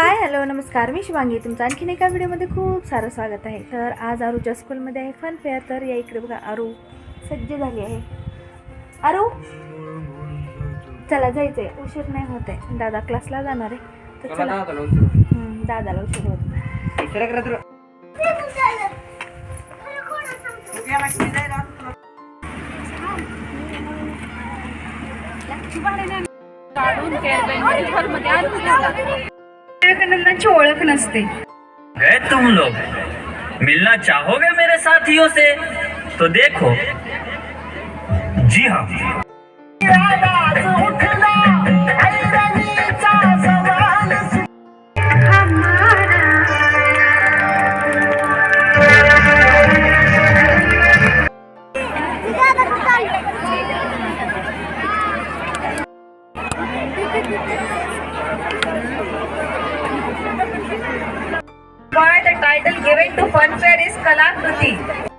Hello नमस्कार. मी शिवांगी. तुमचं आणखीन एका व्हिडिओमध्ये खूप सारं स्वागत आहे. तर आज आरूच्या स्कूलमध्ये आहे फन फेअर तर या इकडे बघा आरू सज्ज झाली आहे. आरू? चला जायचंय. उशीर नाही होत आहे. दादा क्लासला जाणार आहे. तर चला हम्म, दादाला उशीर होत. विवेकानंदांची ओळख नसते. है तुम लोग। मिलना चाहोगे मेरे साथियों से? तो देखो। जी हाँ। Why the title given to Funfair is Kalakruti.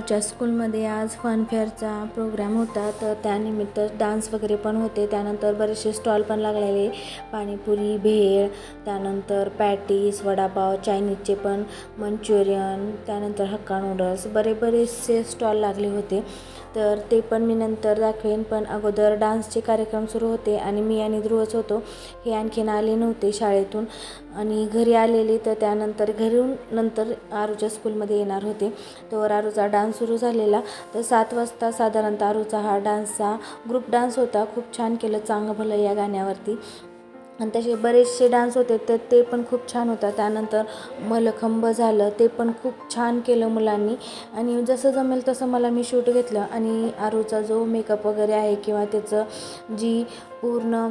आमच्या स्कूलमध्ये आज फनफेअरचा प्रोग्राम होता. तर त्यानिमित्त डान्स वगैरे पण होते. त्यानंतर बरेचसे स्टॉल पण लागलेले. पाणीपुरी भेळ त्यानंतर पॅटीस वडापाव चायनीजचे पण मंचुरियन त्यानंतर हक्का नूडल्स बरे बरेचसे स्टॉल लागले होते. तर ते पण मी नंतर दाखवेन. पण अगोदर डान्सचे कार्यक्रम सुरू होते आणि मी आणि ध्रुवच होतो. हे आणखीन आले नव्हते शाळेतून. आणि घरी आलेले तर त्यानंतर घरून नंतर आरूच्या स्कूलमध्ये येणार होते. तर आरूचा डान्स डान्स सुरू झालेला. तर सात वाजता साधारणतः आरूचा हा डान्सचा ग्रुप डान्स होता. खूप छान केलं चांगलं भलं या गाण्यावरती. आणि तसे बरेचसे डान्स होते तर ते पण खूप छान होता. त्यानंतर मलखंब झालं ते पण खूप छान केलं मुलांनी. आणि जसं जमेल तसं मला मी शूट घेतलं. आणि आरूचा जो मेकअप वगैरे आहे किंवा त्याचं जी पूर्ण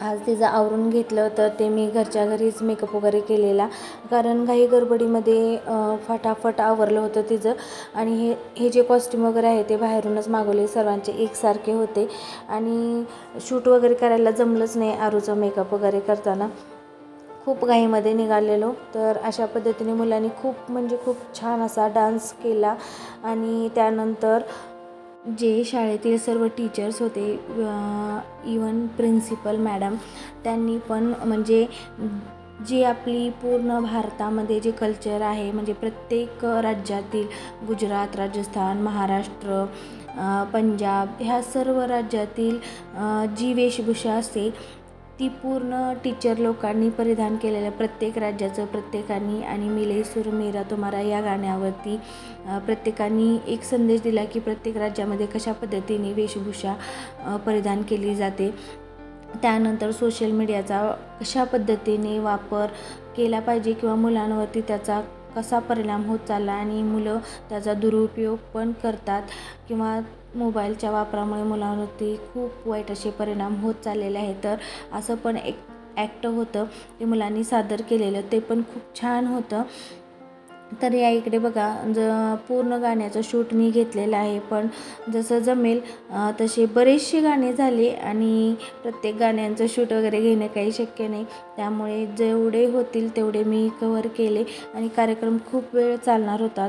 आज तिचं आवरून घेतलं तर ते मी घरच्या घरीच मेकअप वगैरे केलेला. कारण घाई गडबडीमध्ये फटाफट आवरलं होतं तिचं. आणि हे हे जे कॉस्ट्यूम वगैरे आहे ते बाहेरूनच मागवले सर्वांचे. एकसारखे होते. आणि शूट वगैरे करायला जमलंच नाही आरूचं मेकअप वगैरे करताना. खूप घाईमध्ये निघालेलो. तर अशा पद्धतीने मुलांनी खूप म्हणजे खूप छान असा डान्स केला. आणि त्यानंतर जे शाळेतील सर्व टीचर्स होते इवन प्रिन्सिपल मॅडम त्यांनी पण म्हणजे जी आपली पूर्ण भारतामध्ये जे कल्चर आहे म्हणजे प्रत्येक राज्यातील गुजरात राजस्थान महाराष्ट्र पंजाब ह्या सर्व राज्यातील जी वेशभूषा असते ती पूर्ण टीचर लोकांनी परिधान केलेलं प्रत्येक राज्याचं प्रत्येकाने आणि मिले सुर मेरा तुम्हारा या गाण्यावरती प्रत्येकानी एक संदेश दिला की प्रत्येक राज्यामध्ये कशा पद्धतीने वेशभूषा परिधान केली जाते. त्यानंतर सोशल मीडियाचा कशा पद्धतीने वापर केला पाहिजे किंवा मुलांवरती त्याचा कसा परिणाम होत चालला आणि मुलं त्याचा दुरुपयोग पण करतात किंवा मोबाईलच्या वापरामुळे मुलांवरती खूप वाईट असे परिणाम होत चाललेले आहेत. तर असं पण एक ॲक्ट होतं ते मुलांनी सादर केलेलं ते पण खूप छान होतं. तर या इकडे बघा ज पूर्ण गाण्याचं शूट मी घेतलेलं आहे. पण जसं जमेल तसे बरेचसे गाणे झाले आणि प्रत्येक गाण्यांचं शूट वगैरे घेणं काही शक्य नाही. त्यामुळे जेवढे होतील तेवढे मी कवर केले आणि कार्यक्रम खूप वेळ चालणार होता.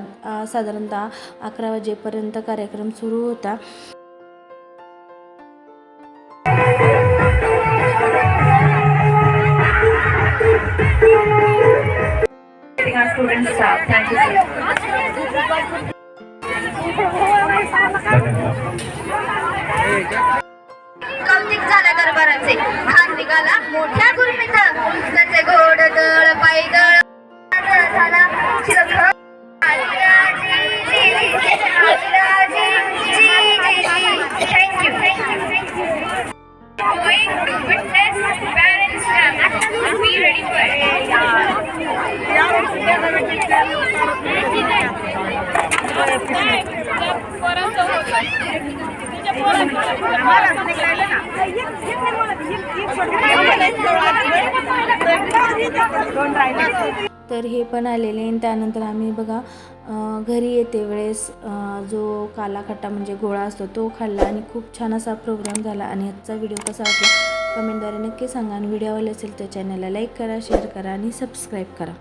साधारणतः अकरा वाजेपर्यंत कार्यक्रम सुरू होता. Our student staff. Thank you. sir. Kautik झालं दरबाराचे भाग निघाला मोठ्या गुरमीत त्याचे घोड दळ पायदळ तर हे पण आलेले आणि त्यानंतर आम्ही बघा घरी येते वेळेस जो काला खट्टा म्हणजे गोळा असतो तो खाल्ला आणि खूप छान असा प्रोग्राम झाला आणि आजचा व्हिडिओ कसा वाटला कमेंटद्वारे नक्की सांगा. आणि व्हिडिओ आवडले असेल तर चॅनलला लाईक करा शेअर करा आणि सबस्क्राईब करा.